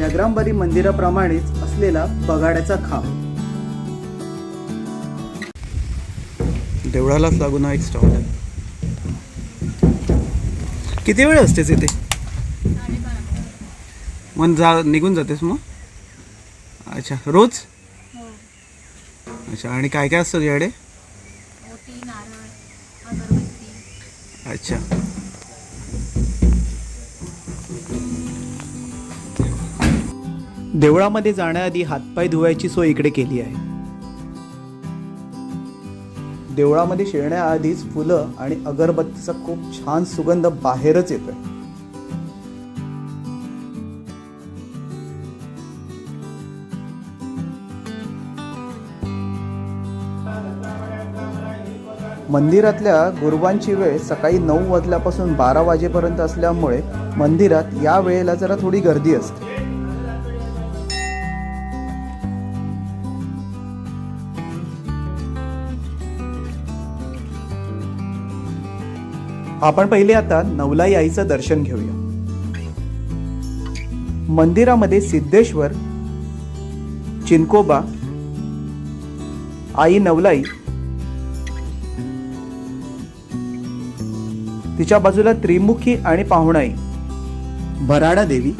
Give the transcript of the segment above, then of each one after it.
व्याघ्रांबरी मंदिराप्रमाणेच असलेला बगाड्याचा खांब. देवळालाच लागून हा एक स्टॉल आहे. किती वेळ असतेस इथे? मग जा निघून जातेस मग? अच्छा रोज? अच्छा आणि काय काय असतं तुझ्याकडे अच्छा. देवळामध्ये जाण्याआधी हातपाय धुवायची सोय इकडे केली आहे. देवळामध्ये शिरण्याआधीच फुलं आणि अगरबत्तीचा खूप छान सुगंध बाहेरच येतोय. मंदिरातल्या गुरुवांची वेळ सकाळी नऊ वाजल्यापासून बारा वाजेपर्यंत असल्यामुळे मंदिरात या वेळेला जरा थोडी गर्दी असते. आपण पहिले आता नवलाई आईचं दर्शन घेऊया. मंदिरामध्ये सिद्धेश्वर चिनकोबा आई नवलाई तिच्या बाजूला त्रिमुखी आणि पाहुणाई भराडा देवी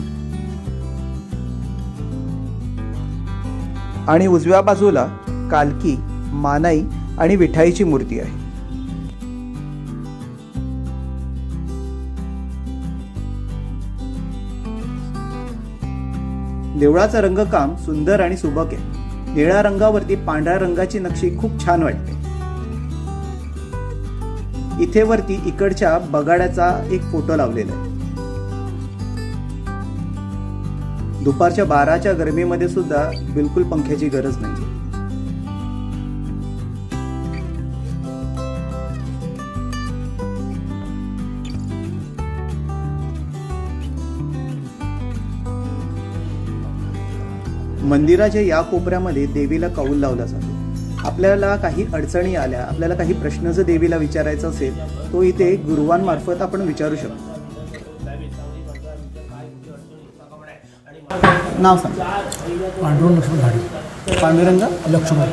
आणि उजव्या बाजूला कालकी मानाई आणि विठाईची मूर्ती आहे. देवळाचं रंगकाम सुंदर आणि सुबक आहे. निळ्या रंगावरती पांढऱ्या रंगाची नक्षी खूप छान वाटते. इथे वरती इकडच्या बगाड्याचा एक फोटो लावलेला आहे. दुपारच्या बाराच्या गरमीमध्ये सुद्धा बिलकुल पंख्याची गरज नाही मंदिराच्या या कोपऱ्यामध्ये देवीला कौल लावला जातो. आपल्याला काही अडचणी आल्या आपल्याला काही प्रश्न जर देवीला विचारायचा असेल तो इथे गुरुवांमार्फत आपण विचारू शकतो. नाव सांग. पांडुरंग लक्ष्मण घाडे. पांडुरंग? लक्ष्मण.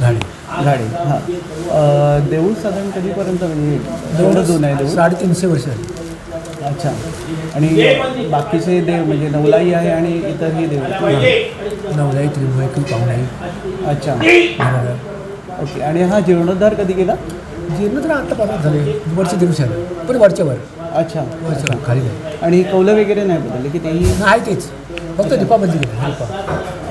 घाडे. गाडी हां. देऊळ साधारण कधीपर्यंत म्हणजे जुनं आहे देऊळ? साडेतीनशे वर्ष झाली. अच्छा. आणि बाकीचे देव म्हणजे नवलाई आहे आणि इतरही देव. नवलाई त्रिभुवकी पाहुणाई अच्छा. ओके. आणि हा जीर्णोद्धार कधी केला? जीर्ण तर आता परत झाले. वरचे दिवस झाले पण वरच्या वर अच्छा. वरच्या वर खाली नाही. आणि कौलं वगैरे नाही बदलले की तेही? नाही तेच. फक्त दीपा बंदी केली दीपा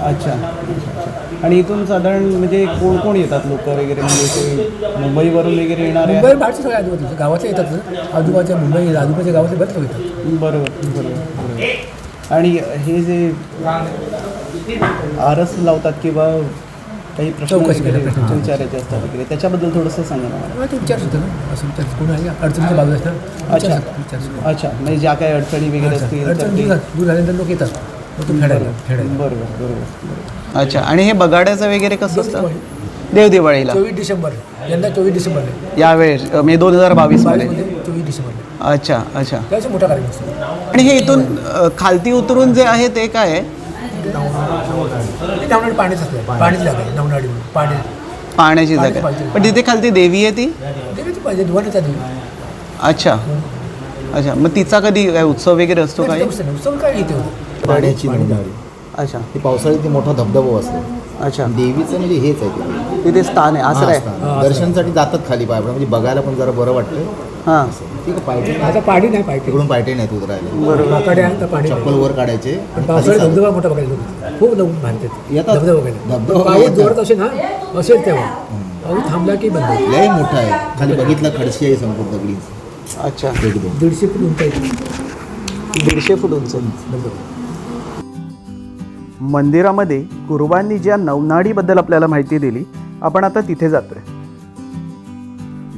अच्छा अच्छा. आणि इथून साधारण म्हणजे कोण कोण येतात लोक वगैरे? म्हणजे ते मुंबईवरून वगैरे येणारे मुंबई बाहेरचे सगळे आजूबाजूचे गावातले येतात आजूबाजूच्या मुंबई आजूबाजूच्या गावातले बरेच लोक येतात. बरोबर बरोबर बरोबर. आणि हे जे आरस लावतात किंवा काही प्रश्न चौकशी विचारायचे असतात वगैरे त्याच्याबद्दल थोडंसं सांगा ना मला. मला ते विचारत होतं ना. असं विचार कोण आहे? अडचणीच्या बाजूला असतात. अच्छा. अच्छा. म्हणजे ज्या काही अडचणी वगैरे असतील अडचण दूर झाल्यानंतर लोक येतात. फेडायला फेडायला बरोबर बरोबर. अच्छा आणि हे बगाड्याचं वगैरे कसं असतं? देव दिवाळीला चोवीस डिसेंबर यंदा चोवीस डिसेंबरला यावेळेस मे दोन हजार बावीसमध्ये बावीसमध्ये चोवीस डिसेंबरला अच्छा अच्छा. त्याचा मोठा कार्यक्रम असतो. आणि हे इथून अ, खालती उतरून जे आहे ते काय आहे? नवनाडी पाणीच असतं. पाणीच नवनाडी. पाणी पाण्याची. पाणी जागा. पण तिथे खालती देवी आहे ती? देवीची पाहिजे धुवानीचा देवी. अच्छा. अच्छा मग तिचा कधी काय उत्सव वगैरे असतो काय उत्सव काय येते होतं? पाण्याची नवनाळी अच्छा. हे पावसाळ्यात ते मोठा धबधबा असतो. अच्छा. देवीचं म्हणजे हेच आहे ते. तिथे स्थान आहे असं हा, आहे? स्थान. दर्शनासाठी जातात खाली पाय म्हणजे बघायला पण जरा बरं वाटतं. हां. ठीक आहे पायटे आता पाणी नाही पाहिजे तिकडून पायटे नाहीत उतरायला. पाकडे आहे तर पाणी चप्पल वर काढायचे. पण आणि खाली पावसाळ्यात. धबधबा मोठा बघायला लोक खूप लोक बांधतात. येतात. धबधबा बघायला. धबधबा पाऊस येतात. जोरात असेल ना असेल तेव्हा. पाऊस थांबला की बंद. लय मोठा आहे. खाली बघितलं खडशी आहे संपूर्ण दगडी. अच्छा. एकदम दीडशे फूट उंच आहे. दीडशे फूट उंच. धबधबा मंदिरामध्ये गुरुबांनी ज्या नवनाडीबद्दल आपल्याला माहिती दिली आपण आता तिथे जातोय.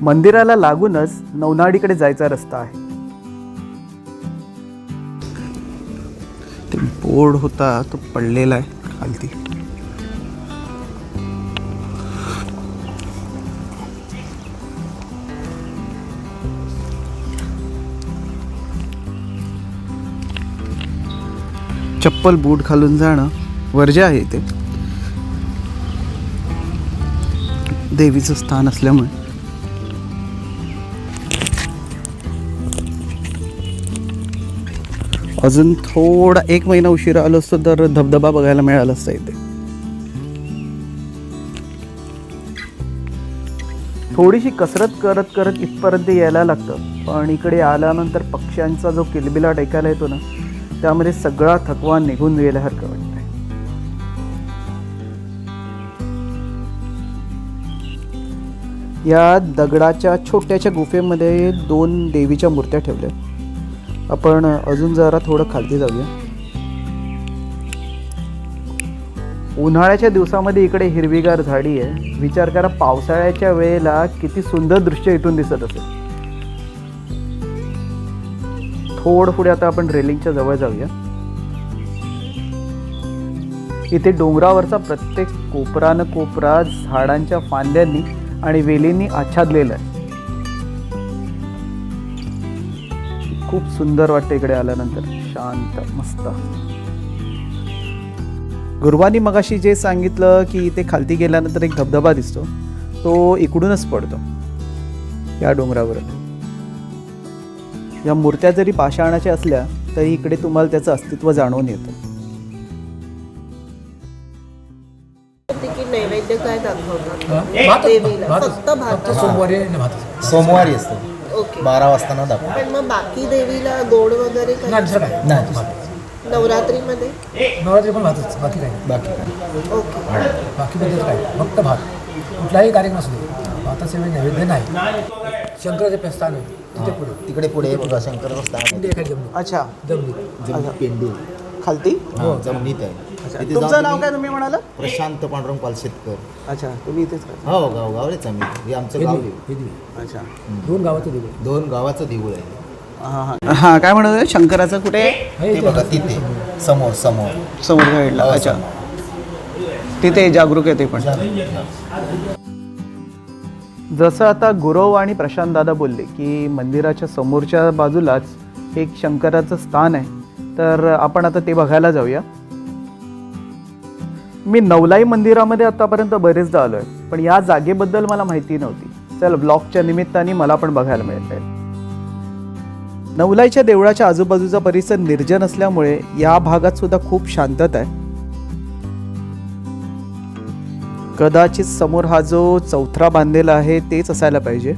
मंदिराला लागूनच नवनाडीकडे जायचा रस्ता आहे. ते बोर्ड होता तो पडलेला आहे खालती. चप्पल बूट घालून जाणं वर्ज्य आहे इथे देवीचं स्थान असल्यामुळे. अजून थोडा एक महिना उशिरा आलो असतो तर धबधबा बघायला मिळाला असता इथे. थोडीशी कसरत करत करत इथपर्यंत यायला लागतं. पण इकडे आल्यानंतर पक्ष्यांचा जो किलबिलाट ऐकायला येतो ना त्यामध्ये सगळा थकवा निघून गेल्यासारखं वाटतंय. या दगडाच्या छोट्याच्या गुफेमध्ये दोन देवीच्या मूर्त्या ठेवल्या. आपण अजून जरा थोडं खालती जाऊया. उन्हाळ्याच्या दिवसामध्ये इकडे हिरवीगार झाडी आहे. विचार करा पावसाळ्याच्या वेळेला किती सुंदर दृश्य इथून दिसत असेल. थोडं पुढे आता आपण रेलिंगच्या जवळ जाऊया. इथे डोंगरावरचा प्रत्येक कोपरानं कोपरा झाडांच्या फांद्यांनी आणि वेलींनी आच्छादलेला आहे. खूप सुंदर वाटतं इकडे आल्यानंतर. शांत मस्त. गुरुवानी मगाशी जे सांगितलं की इथे खालती गेल्यानंतर एक धबधबा दिसतो तो इकडूनच पडतो या डोंगरावर या मूर्त्या जरी पाषाणाच्या असल्या तरी इकडे तुम्हाला त्याचं अस्तित्व जाणवून येतं. नैवेद्य काय दाखवतात. फक्त सोमवारी सोमवारी असतो. ओके. बारा वाजता न दाखव पण मग बाकी देवीला गोड वगैरे काय? नाही. नवरात्रीमध्ये? नवरात्री पण भातच बाकी काय. बाकी काय ओके. बाकी पद्धत काय फक्त भात. कुठलाही कार्यक्रम असू दे. भाताशिवाय नैवेद्य नाही. शंकराचे प्रस्थान आहे. तिकडे पुढे बघा एखादी जमली अच्छा. जमली जमिनीत पेंडू. खालती? हा, जमिनीत आहे. तिथे तुमचं जाऊन नाव तुम्ही काय तुम्ही म्हणाला? प्रशांत पांडुरंग पालशेतकर अच्छा. तुम्ही इथेच. हो गाव गावलेच आम्ही हे आमचं गाव दिवे, आहे. हे. अच्छा. दोन गावाचं दिवे दोन गावाचं देऊळ आहे. हां हां. हां काय म्हणत होते? शंकराचं कुठे? हे ते बघा तिथे. समोर समोर. समोर साईडला हो, अच्छा. तिथे जागरूक आहे ते पण जसं आता गुरव आणि प्रशांत दादा बोलले की मंदिराच्या समोरच्या बाजूलाच एक शंकराचं स्थान आहे तर आपण आता ते बघायला जाऊया. मी नवलाई मंदिरामध्ये आतापर्यंत बरेचदा आलो आहे पण या जागेबद्दल मला माहिती नव्हती. चल ब्लॉगच्या निमित्ताने मला पण बघायला मिळत आहे नवलाईच्या देवळाच्या आजूबाजूचा परिसर निर्जन असल्यामुळे या भागात सुद्धा खूप शांतता आहे. कदाचित समोर हा जो चौथरा बांधलेला आहे तेच असायला पाहिजे.